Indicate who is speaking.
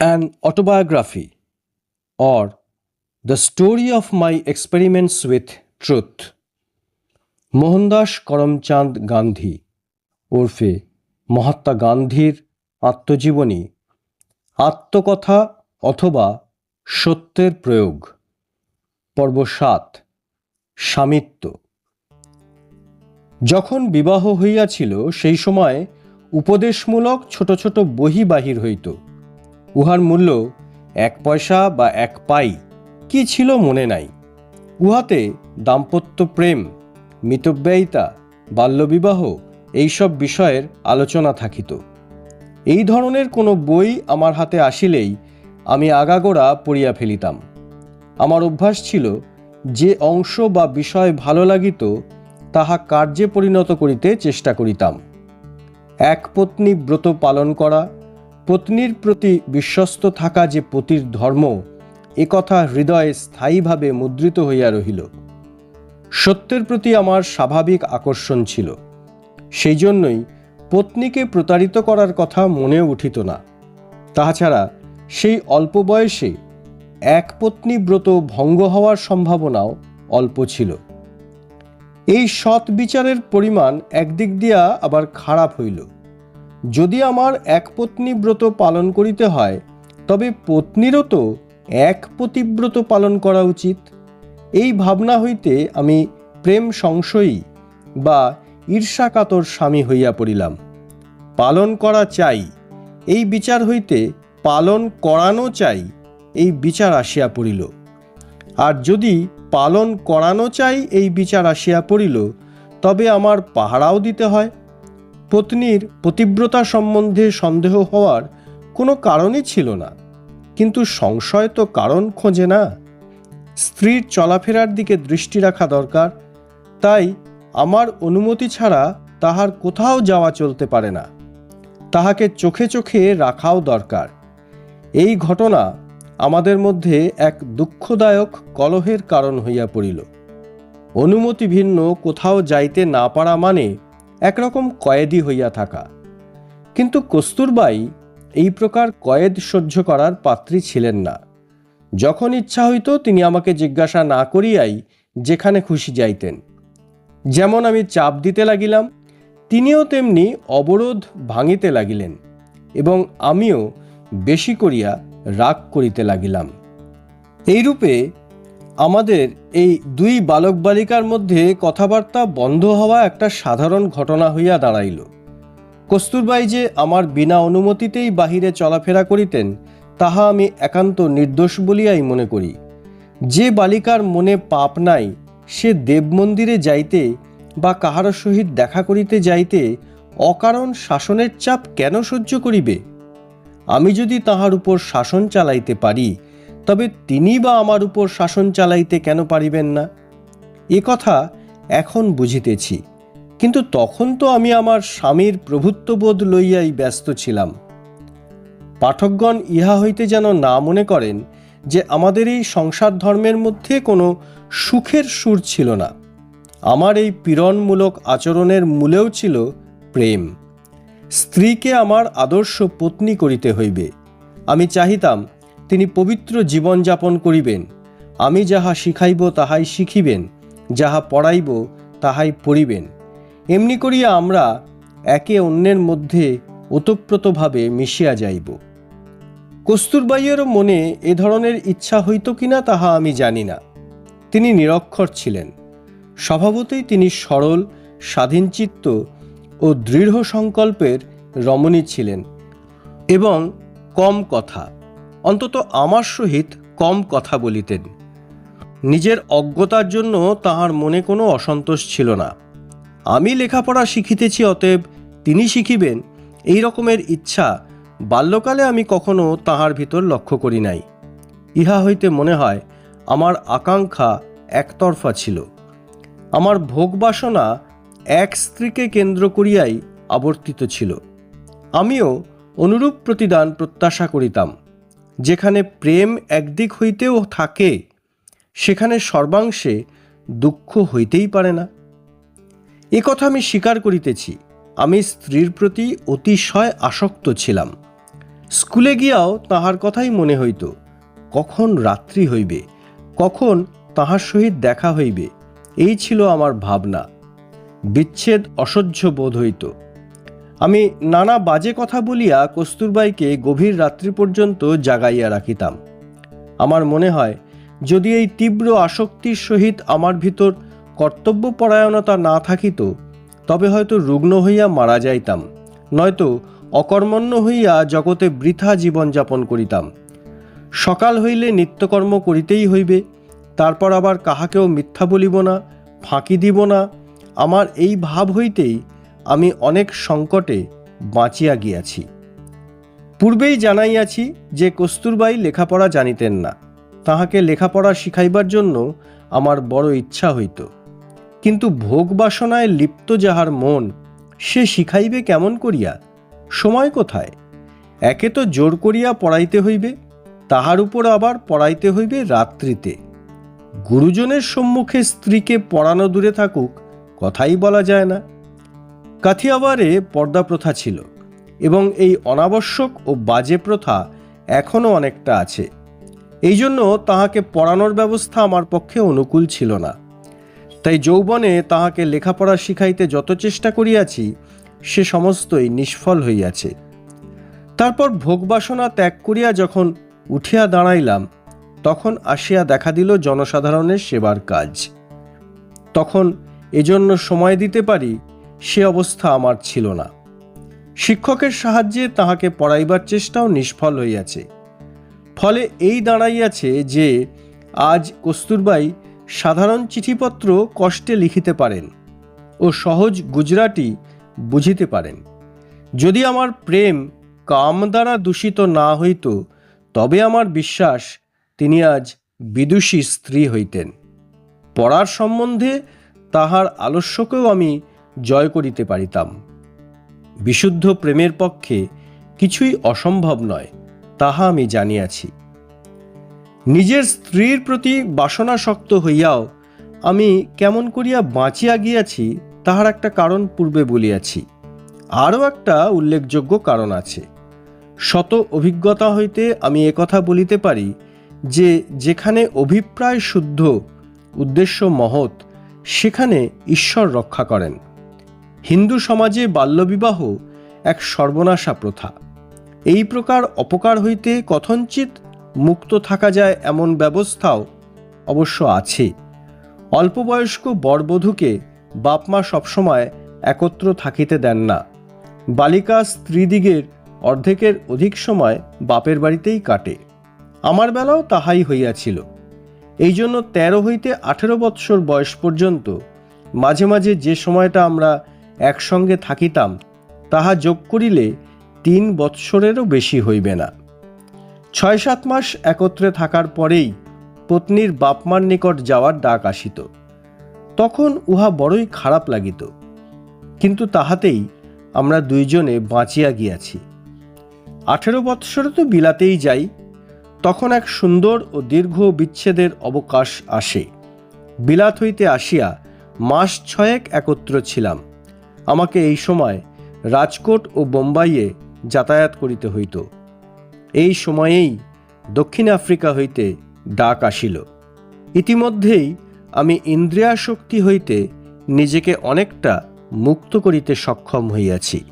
Speaker 1: An autobiography or the story of my experiments with truth. Mohandas Karamchand Gandhi ওরফে মহাত্মা গান্ধীর আত্মজীবনী, আত্মকথা অথবা সত্যের প্রয়োগ, পর্ব সাত স্বামিত্ব যখন বিবাহ হইয়াছিল সেই সময় উপদেশমূলক ছোট ছোট বহি বাহির হইত উহার মূল্য এক পয়সা বা এক পাই, কি ছিল মনে নাই। উহাতে দাম্পত্য প্রেম, মিতব্যয়িতা, বাল্যবিবাহ এইসব বিষয়ের আলোচনা থাকিত। এই ধরনের কোনো বই আমার হাতে আসিলেই আমি আগাগোড়া পড়িয়া ফেলিতাম। আমার অভ্যাস ছিল যে অংশ বা বিষয় ভালো লাগিত, তাহা কার্যে পরিণত করিতে চেষ্টা করিতাম। এক পত্নী ব্রত পালন করা পত্নীর প্রতি বিশ্বস্ত থাকা যে পতির ধর্ম একথা হৃদয়ে স্থায়ীভাবে মুদ্রিত হইয়া রহিল। সত্যের প্রতি আমার স্বাভাবিক আকর্ষণ ছিল। সেই জন্যই পত্নীকে প্রতারিত করার কথা মনে উঠিত না। তাছাড়া সেই অল্প বয়সে এক পত্নী ব্রত ভঙ্গ হওয়ার সম্ভাবনাও অল্প ছিল। এই সৎ বিচারের পরিমাণ একদিক দিয়া আবার খারাপ হইল। যদি আমার এক পত্নী ব্রত পালন করিতে হয়, তবে পত্নীরও তো এক পতিব্রত পালন করা উচিত। এই ভাবনা হইতে আমি প্রেম সংশয়ী বা ঈর্ষাকাতর স্বামী হইয়া পড়িলাম। পালন করা চাই, এই বিচার হইতে পালন করানো চাই, এই বিচার আসিয়া পড়িল। আর যদি পালন করানো চাই, এই বিচার আসিয়া পড়িল, তবে আমার পাহারাও দিতে হয়। পত্নীর পতিব্রতা সম্বন্ধে সন্দেহ হওয়ার কোনো কারণই ছিল না। কিন্তু সংশয় তো কারণ খোঁজে না। স্ত্রীর চলাফেরার দিকে দৃষ্টি রাখা দরকার। তাই আমার অনুমতি ছাড়া তাহার কোথাও যাওয়া চলতে পারে না। তাহাকে চোখে চোখে রাখাও দরকার। এই ঘটনা আমাদের মধ্যে এক দুঃখদায়ক কলহের কারণ হইয়া পড়িল। অনুমতি ভিন্ন কোথাও যাইতে না পারা মানে একরকম কয়েদি হইয়া থাকা। কিন্তু কস্তুরবাই এই প্রকার কয়েদ সহ্য করার পাত্রী ছিলেন না। যখন ইচ্ছা হইত তিনি আমাকে জিজ্ঞাসা না করিয়াই যেখানে খুশি যাইতেন। যেমন আমি চাপ দিতে লাগিলাম, তিনিও তেমনি অবরোধ ভাঙিতে লাগিলেন এবং আমিও বেশি করিয়া রাগ করিতে লাগিলাম। এইরূপে আমাদের এই দুই বালক বালিকার মধ্যে কথাবার্তা বন্ধ হওয়া একটা সাধারণ ঘটনা হইয়া দাঁড়াইল। কস্তুরবাই যে আমার বিনা অনুমতিতেই বাহিরে চলাফেরা করিতেন, তাহা আমি একান্ত নির্দোষ বলিয়াই মনে করি। যে বালিকার মনে পাপ নাই, সে দেবমন্দিরে যাইতে বা কাহার সহিত দেখা করিতে যাইতে অকারণ শাসনের চাপ কেন সহ্য করিবে? আমি যদি তাহার উপর শাসন চালাইতে পারি তবে তিনি বা আমার উপর শাসন চালাইতে কেন পারিবেন না? এ কথা এখন বুঝিতেছি, কিন্তু তখন তো আমি আমার স্বামীর প্রভুত্ববোধ লইয়াই ব্যস্ত ছিলাম। পাঠকগণ ইহা হইতে যেন না মনে করেন যে আমাদের এই সংসার ধর্মের মধ্যে কোনো সুখের সুর ছিল না। আমার এই পীড়নমূলক আচরণের মূলেও ছিল প্রেম। স্ত্রীকে আমার আদর্শ পত্নী করিতে হইবে। আমি চাহিতাম তিনি পবিত্র জীবনযাপন করিবেন। আমি যাহা শিখাইব, তাহাই শিখিবেন। যাহা পড়াইব, তাহাই পড়িবেন। এমনি করিয়া আমরা একে অন্যের মধ্যে ওতপ্রোতভাবে মিশিয়া যাইব। কস্তুরবাইয়েরও মনে এ ধরনের ইচ্ছা হইত কিনা তাহা আমি জানি না। তিনি নিরক্ষর ছিলেন। স্বভাবতই তিনি সরল, স্বাধীনচিত্ত ও দৃঢ় সংকল্পের রমণী ছিলেন এবং কম কথা। অন্তত আমার সহিত কম কথা বলিতেন। নিজের অজ্ঞতার জন্য তাহার মনে কোনো অসন্তোষ ছিল না। আমি লেখাপড়া শিখিতেছি, অতএব তিনি শিখিবেন, এই রকমের ইচ্ছা বাল্যকালে আমি কখনো তাহার ভিতর লক্ষ্য করি নাই। ইহা হইতে মনে হয় আমার আকাঙ্ক্ষা একতরফা ছিল। আমার ভোগবাসনা এক স্ত্রীকে কেন্দ্র করিয়াই আবর্তিত ছিল। আমিও অনুরূপ প্রতিদান প্রত্যাশা করিতাম। যেখানে প্রেম একদিক হইতেও থাকে, সেখানে সর্বাংশে দুঃখ হইতেই পারে না। এ কথা আমি স্বীকার করিতেছি, আমি স্ত্রীর প্রতি অতিশয় আসক্ত ছিলাম। স্কুলে গিয়াও তাহার কথাই মনে হইত, কখন রাত্রি হইবে, কখন তাহার সহিত দেখা হইবে, এই ছিল আমার ভাবনা। বিচ্ছেদ অসহ্য বোধ হইত। আমি নানা বাজে কথা বলিয়া কস্তুরবাইকে গভীর রাত্রি পর্যন্ত জাগাইয়া রাখিতাম। আমার মনে হয়, যদি এই তীব্র আসক্তির সহিত আমার ভিতর কর্তব্যপরায়ণতা না থাকিত, তবে হয়তো রুগ্ন হইয়া মারা যাইতাম, নয়তো অকর্মণ্য হইয়া জগতে বৃথা জীবনযাপন করিতাম। সকাল হইলে নিত্যকর্ম করিতেই হইবে, তারপর আবার কাহাকেও মিথ্যা বলিব না, ফাঁকি দিব না, আমার এই ভাব হইতেই আমি অনেক সংকটে বাঁচিয়া গিয়াছি। পূর্বেই জানাইয়াছি যে কস্তুরবাই লেখাপড়া জানিতেন না। তাহাকে লেখাপড়া শিখাইবার জন্য আমার বড় ইচ্ছা হইত। কিন্তু ভোগ বাসনায় লিপ্ত যাহার মন, সে শিখাইবে কেমন করিয়া? সময় কোথায়? একে তো জোর করিয়া পড়াইতে হইবে, তাহার উপর আবার পড়াইতে হইবে রাত্রিতে। গুরুজনের সম্মুখে স্ত্রীকে পড়ানো দূরে থাকুক, কথাই বলা যায় না। কাথিয়াবারে পর্দা প্রথা ছিল এবং এই অনাবশ্যক ও বাজে প্রথা এখনও অনেকটা আছে। এই জন্য তাহাকে পড়ানোর ব্যবস্থা আমার পক্ষে অনুকূল ছিল না। তাই যৌবনে তাহাকে লেখাপড়া শিখাইতে যত চেষ্টা করিয়াছি, সে সমস্তই নিষ্ফল হইয়াছে। তারপর ভোগবাসনা ত্যাগ করিয়া যখন উঠিয়া দাঁড়াইলাম, তখন আসিয়া দেখা দিল জনসাধারণের সেবার কাজ। তখন এজন্য সময় দিতে পারি সে অবস্থা আমার ছিল না। শিক্ষকের সাহায্যে তাহাকে পড়াইবার চেষ্টাও নিষ্ফল হইয়াছে। ফলে এই দাঁড়াইয়াছে যে, আজ কস্তুরবাই সাধারণ চিঠিপত্র কষ্টে লিখিতে পারেন ও সহজ গুজরাটি বুঝিতে পারেন। যদি আমার প্রেম কাম দ্বারা দূষিত না হইত, তবে আমার বিশ্বাস তিনি আজ বিদুষী স্ত্রী হইতেন। পড়ার সম্বন্ধে তাহার আলস্যকেও আমি জয় করিতে পারিতাম। বিশুদ্ধ প্রেমের পক্ষে কিছুই অসম্ভব নয়, তাহা আমি জানিয়াছি। নিজের স্ত্রীর প্রতি বাসনাসক্ত হইয়াও আমি কেমন করিয়া বাঁচিয়া গিয়াছি, তাহার একটা কারণ পূর্বে বলিয়াছি। আরও একটা উল্লেখযোগ্য কারণ আছে। শত অভিজ্ঞতা হইতে আমি একথা বলিতে পারি যে, যেখানে অভিপ্রায় শুদ্ধ, উদ্দেশ্য মহৎ, সেখানে ঈশ্বর রক্ষা করেন। হিন্দু সমাজে বাল্যবিবাহ এক সর্বনাশা প্রথা। এই প্রকার অপকার হইতে কথঞ্চিত মুক্ত থাকা যায় এমন ব্যবস্থাও অবশ্য আছে। অল্পবয়স্ক বরবধূকে বাপমা সবসময় একত্র থাকিতে দেন না। বালিকা স্ত্রীদিগের অর্ধেকের অধিক সময় বাপের বাড়িতেই কাটে। আমার বেলাও তাহাই হইয়াছিল। এই জন্য তেরো হইতে আঠেরো বৎসর বয়স পর্যন্ত মাঝে মাঝে যে সময়টা আমরা একসঙ্গে থাকিতাম, তাহা যোগ করিলে তিন বৎসরেরও বেশি হইবে না। ছয় সাত মাস একত্রে থাকার পরেই পত্নীর বাপমার নিকট যাওয়ার ডাক আসিত। তখন উহা বড়ই খারাপ লাগিত। কিন্তু তাহাতেই আমরা দুইজনে বাঁচিয়া গিয়াছি। আঠেরো বৎসরে তো বিলাতেই যাই, তখন এক সুন্দর ও দীর্ঘ বিচ্ছেদের অবকাশ আসে। বিলাত হইতে আসিয়া মাস ছয়েক একত্র ছিলাম। আমাকে এই সময় রাজকোট ও বোম্বাইয়ে যাতায়াত করিতে হইত। এই সময়েই দক্ষিণ আফ্রিকা হইতে ডাক আসিল। ইতিমধ্যেই আমি ইন্দ্রিয়াশক্তি হইতে নিজেকে অনেকটা মুক্ত করিতে সক্ষম হইয়াছি।